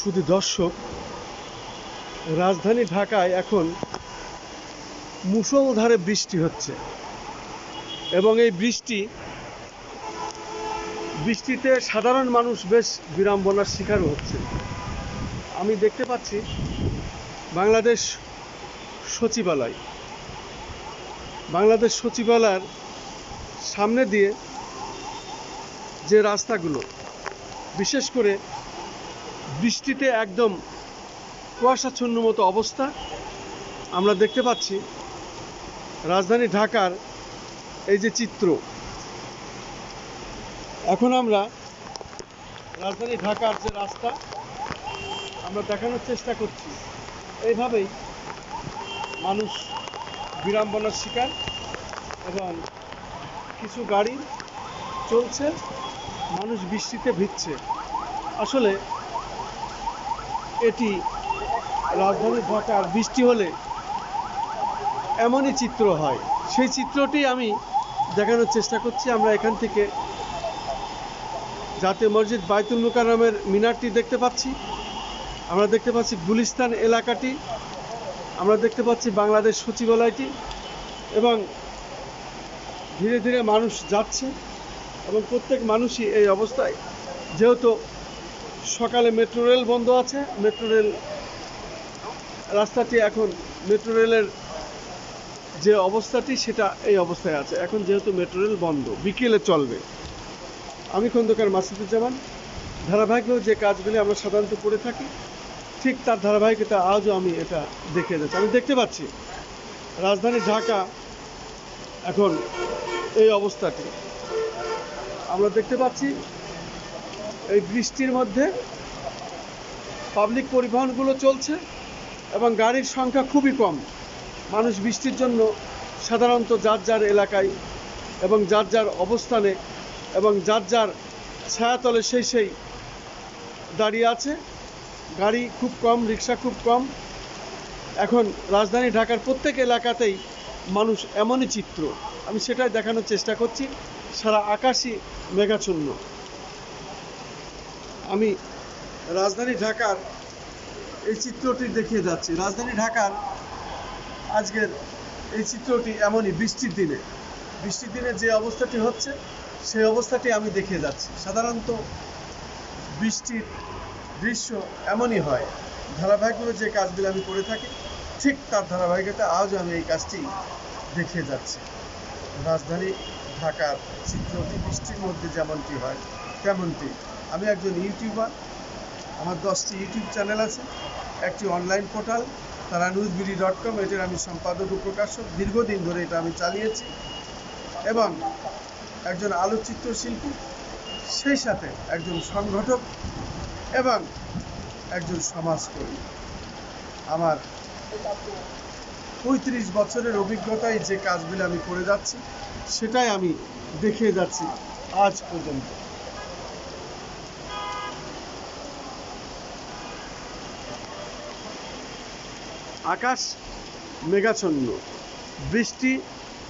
শুধু দর্শক, রাজধানী ঢাকায় এখন মুসলধারে বৃষ্টি হচ্ছে এবং এই বৃষ্টি, বৃষ্টিতে সাধারণ মানুষ বেশ বিড়ম্বনার শিকারও হচ্ছে। আমি দেখতে পাচ্ছি বাংলাদেশ সচিবালয়। বাংলাদেশ সচিবালয়ের সামনে দিয়ে যে রাস্তাগুলো, বিশেষ করে বৃষ্টিতে একদম কুয়াশাচ্ছন্ন মতো অবস্থা। আমরা দেখতে পাচ্ছি রাজধানী ঢাকার এই যে চিত্র। এখন আমরা রাজধানী ঢাকার যে রাস্তা, আমরা দেখানোর চেষ্টা করছি। এইভাবেই মানুষ বিড়ম্বনার শিকার এবং কিছু গাড়ি চলছে, মানুষ বৃষ্টিতে ভিজছে। আসলে এটি রাজধানী ঢাকার বৃষ্টি হলে এমনই চিত্র হয়। সেই চিত্রটি আমি দেখানোর চেষ্টা করছি। আমরা এখান থেকে জাতীয় মসজিদ বাইতুল মুকাররমের মিনারটি দেখতে পাচ্ছি। আমরা দেখতে পাচ্ছি গুলিস্তান এলাকাটি। আমরা দেখতে পাচ্ছি বাংলাদেশ সচিবালয়টি এবং ধীরে ধীরে মানুষ যাচ্ছে এবং প্রত্যেক মানুষই এই অবস্থায়। যেহেতু সকালে মেট্রো রেল বন্ধ আছে। মেট্রো রেল রাস্তাটি এখন মেট্রো রেলের যে অবস্থাটি, সেটা এই অবস্থায় আছে। এখন যেহেতু মেট্রো রেল বন্ধ, বিকেলে চলবে। আমি খন্দকার মাসুদুজ্জামান। ধারাবাহিকভাবে যে কাজগুলি আমরা সাধারণত করে থাকি, ঠিক তার ধারাবাহিকতা আজও আমি এটা দেখে যাচ্ছি। আমি দেখতে পাচ্ছি, রাজধানী ঢাকা এখন এই অবস্থাটি। আমরা দেখতে পাচ্ছি এই বৃষ্টির মধ্যে পাবলিক পরিবহনগুলো চলছে এবং গাড়ির সংখ্যা খুবই কম। মানুষ বৃষ্টির জন্য সাধারণত যার যার এলাকায় এবং যার যার অবস্থানে এবং যার যার ছায়াতলে সেই সেই দাঁড়িয়ে আছে। গাড়ি খুব কম, রিক্সা খুব কম। এখন রাজধানী ঢাকার প্রত্যেক এলাকাতেই মানুষ এমনই চিত্র। আমি সেটাই দেখানোর চেষ্টা করছি, সারা আকাশই মেঘাচ্ছন্ন। আমি রাজধানী ঢাকার এই চিত্রটি দেখিয়ে যাচ্ছি। রাজধানী ঢাকার আজকের এই চিত্রটি এমনই বৃষ্টির দিনে। বৃষ্টির দিনে যে অবস্থাটি হচ্ছে, সেই অবস্থাটি আমি দেখিয়ে যাচ্ছি। সাধারণত বৃষ্টির দৃশ্য এমনই হয়, ধারাবাহিকভাবে যে কাজগুলো আমি করে থাকি, ঠিক তার ধারাবাহিকতা আজও আমি এই কাজটি দেখিয়ে যাচ্ছি। রাজধানী ঢাকার চিত্রটি বৃষ্টির মধ্যে যেমনটি হয়, তেমনটি আমি একজন ইউটিউবার, আমার দশটি ইউটিউব চ্যানেল আছে, একটি অনলাইন পোর্টাল, তারা নিউজবিডি ডট কম এটার আমি সম্পাদক ও প্রকাশক। দীর্ঘদিন ধরে এটা আমি চালিয়েছি এবং একজন আলোকচিত্র শিল্পী, সেই সাথে একজন সংগঠক এবং একজন সমাজকর্মী। আমার পঁয়ত্রিশ বছরের অভিজ্ঞতায় যে কাজগুলো আমি করে যাচ্ছি, সেটাই আমি দেখিয়ে যাচ্ছি আজ পর্যন্ত। আকাশ মেঘাচ্ছন্ন। বৃষ্টি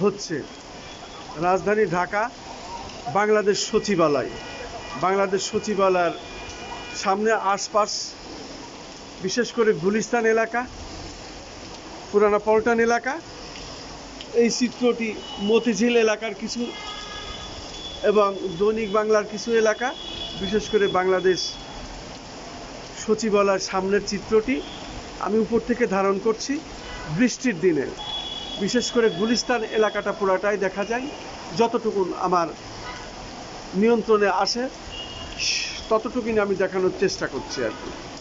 হচ্ছে। রাজধানী ঢাকা, বাংলাদেশ সচিবালয়। বাংলাদেশ সচিবালয়ের সামনে আশপাশ, বিশেষ করে গুলিস্তান এলাকা পুরানা পল্টন এলাকা, এই চিত্রটি মতিঝিল এলাকার কিছু এবং দৈনিক বাংলার কিছু এলাকা, বিশেষ করে বাংলাদেশ সচিবালয়ের সামনের চিত্রটি আমি উপর থেকে ধারণ করছি বৃষ্টির দিনে। বিশেষ করে গুলিস্তান এলাকাটা পুরাটাই দেখা যায়। যতটুকু আমার নিয়ন্ত্রণে আসে ততটুকুই আমি দেখানোর চেষ্টা করছি আর কি।